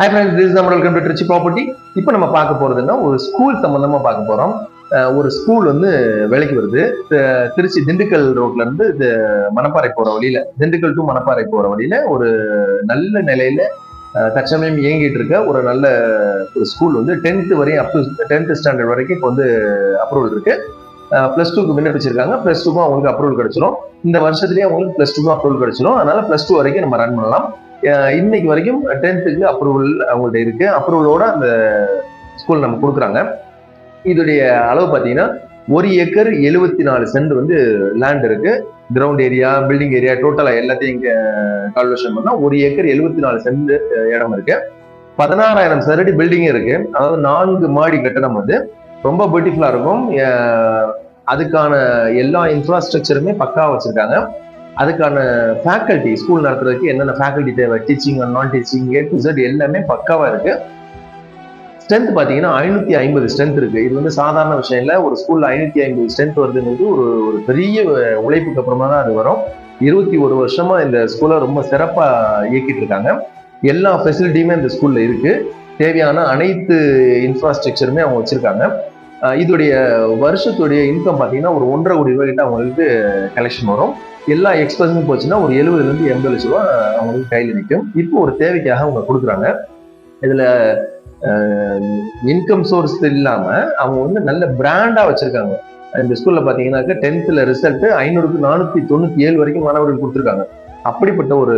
High friends this நம்ம welcome to Trichy property இப்போ நம்ம பார்க்க போகிறதுன்னா ஒரு ஸ்கூல் சம்மந்தமாக பார்க்க போகிறோம் ஒரு ஸ்கூல் வந்து விலைக்கு வருது. திருச்சி திண்டுக்கல் ரோட்ல இருந்து இது மணப்பாறை போகிற வழியில திண்டுக்கல் டு மணப்பாறை போகிற வழியில ஒரு நல்ல நிலையில தற்சமயம் இயங்கிட்டு இருக்க ஒரு நல்ல ஒரு ஸ்கூல் வந்து டென்த்து வரையும் அப் டு டென்த் ஸ்டாண்டர்ட் வரைக்கும் இப்போ வந்து அப்ரூவல் இருக்கு. ப்ளஸ் டூக்கு விண்ணப்பிச்சிருக்காங்க. ப்ளஸ் டூக்கும் அவங்களுக்கு அப்ரூவல் கிடைச்சிடும் இந்த வருஷத்துலயே அவங்களுக்கு ப்ளஸ் டூக்கும் அப்ரூவல் கிடைச்சிரும். அதனால ப்ளஸ் டூ வரைக்கும் நம்ம ரன் பண்ணலாம். இன்னைக்கு வரைக்கும் டென்த்துக்கு அப்ரூவல் அவங்கள்ட்ட இருக்கு. அப்ரூவலோட அந்த ஸ்கூல் நம்ம கொடுக்குறாங்க. இதோடைய அளவு பார்த்தீங்கன்னா ஒரு ஏக்கர் எழுபத்தி நாலு சென்ட் வந்து லேண்ட் இருக்கு. கிரவுண்ட் ஏரியா பில்டிங் ஏரியா டோட்டலாக எல்லாத்தையும் இங்கே கால்குலேஷன் பண்ணால் ஒரு ஏக்கர் எழுபத்தி நாலு சென்ட் இடம் இருக்கு. பதினாறாயிரம் சதுரடி பில்டிங்கே இருக்கு. அதாவது நான்கு மாடி கட்டடம் வந்து ரொம்ப பியூட்டிஃபுல்லாக இருக்கும். அதுக்கான எல்லா இன்ஃப்ராஸ்ட்ரக்சருமே பக்காவாக வச்சுருக்காங்க. அதுக்கான ஃபேக்கல்ட்டி ஸ்கூல் நடத்துறதுக்கு என்னென்ன ஃபேக்கல்ட்டி தேவை? Teaching and non teaching A to Z எல்லாமே பக்காவாக இருக்குது ஸ்ட்ரென்த் பார்த்தீங்கன்னா ஐநூற்றி ஐம்பது ஸ்ட்ரென்த் இருக்குது இது வந்து சாதாரண விஷயம் இல்லை. ஒரு ஸ்கூலில் ஐநூற்றி ஐம்பது ஸ்ட்ரென்த் வருதுங்கிறது ஒரு ஒரு பெரிய உழைப்புக்கு அப்புறமா தான் அது வரும். இருபத்தி ஒரு வருஷமாக இந்த ஸ்கூலை ரொம்ப சிறப்பாக இயக்கிட்டு இருக்காங்க. எல்லா ஃபெசிலிட்டியுமே இந்த ஸ்கூலில் இருக்குது தேவையான அனைத்து இன்ஃப்ராஸ்ட்ரக்சருமே அவங்க வச்சுருக்காங்க. இதோடைய வருஷத்துடைய இன்கம் பார்த்தீங்கன்னா ஒரு ஒன்றரை கோடி ரூபாய் கிட்ட அவங்களுக்கு கலெக்ஷன் வரும். எல்லா எக்ஸ்பென்ஸும் போச்சுன்னா ஒரு எழுபதுலேருந்து எண்பது லட்ச ரூபா அவங்களுக்கு கையில் நிற்கும் இப்போ ஒரு தேவைக்காக அவங்க கொடுக்குறாங்க. இதில் இன்கம் சோர்ஸ் இல்லாமல் அவங்க வந்து நல்ல பிராண்டாக வச்சுருக்காங்க. இந்த ஸ்கூலில் பார்த்தீங்கன்னாக்க டென்த்தில் ரிசல்ட்டு ஐநூறுக்கு நானூற்றி தொண்ணூற்றி ஏழு வரைக்கும் மாணவர்கள் கொடுத்துருக்காங்க. அப்படிப்பட்ட ஒரு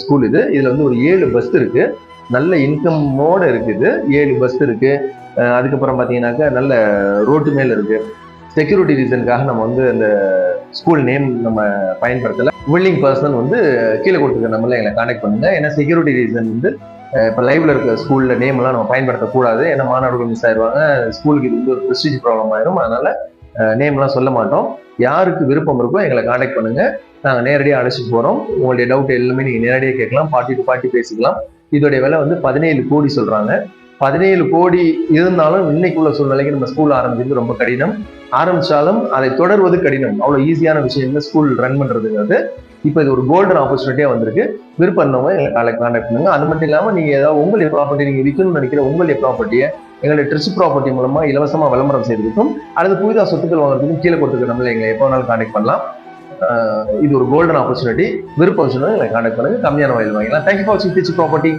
ஸ்கூல் இது. இதில் வந்து ஒரு ஏழு பஸ் இருக்குது நல்ல இன்கம்மோட இருக்குது. ஏழு பஸ் இருக்குது அதுக்கப்புறம் பார்த்தீங்கன்னாக்கா நல்ல ரோட்டு மேல இருக்கு. செக்யூரிட்டி ரீசனுக்காக நம்ம வந்து அந்த ஸ்கூல் நேம் நம்ம பயன்படுத்தல. வில்லிங் பர்சன் வந்து கீழே கொடுத்துருக்க நம்மள எங்களை காண்டாக்ட் பண்ணுங்க. ஏன்னா செக்யூரிட்டி ரீசன் வந்து இப்போ லைவ்ல இருக்க ஸ்கூல்ல நேம் எல்லாம் நம்ம பயன்படுத்தக்கூடாது. ஏன்னா மாணவர்கள் மிஸ் ஆயிடுவாங்க ஸ்கூலுக்கு இது வந்து ஒரு ப்ரெஸ்டீஜ் ப்ராப்ளம் ஆயிரும். அதனால நேம் எல்லாம் சொல்ல மாட்டோம். யாருக்கு விருப்பம் இருக்கோ எங்களை காண்டாக்ட் பண்ணுங்க. நாங்கள் நேரடியாக அழைச்சிட்டு போறோம். உங்களுடைய டவுட் எல்லாமே நீங்க நேரடியாக கேட்கலாம். பார்ட்டி டு பார்ட்டி பேசிக்கலாம். இதோடைய விலை வந்து பதினேழு கோடி சொல்றாங்க. பதினேழு கோடி இருந்தாலும் இன்னைக்கு உள்ள சூழ்நிலைக்கு நம்ம ஸ்கூல் ஆரம்பிக்கிறது ரொம்ப கடினம். ஆரம்பிச்சாலும் அதை தொடர்வது கடினம். அவ்வளவு ஈஸியான விஷயம் இல்லை. ஸ்கூல் ரன் பண்றதுங்கிறது இப்போ இது ஒரு கோல்டன் ஆப்பர்ச்சுனிட்டியா வந்திருக்கு. விருப்பம் இருந்தவங்க எங்களை கான்டாக்ட் பண்ணுங்க. அது மட்டும் இல்லாமல் நீங்க ஏதாவது உங்களுடைய ப்ராப்பர்ட்டி நீங்க விற்கணும்னு நினைக்கிற உங்களுடைய ப்ராப்பர்ட்டியை எங்களுடைய ட்ரிச் ப்ராப்பர்ட்டி மூலமா இலவசமா விளம்பரம் செய்திருக்கும் அல்லது புதிதா சொத்துக்கள் வாங்குறதுக்கும் கீழே கொடுத்துருக்க நம்மள எங்களை எப்போ வேணாலும் கான்டாக்ட் பண்ணலாம். இது ஒரு கோல்டன் ஆப்பர்ச்சுனிட்டி விருப்பம் சொன்னா எங்களை கான்டாக்ட் பண்ணுங்க. கம்மியான வயல் வாங்கிக்கலாம். தேங்க்யூ ஃபார் வாட்சிங் ப்ராப்பர்ட்டி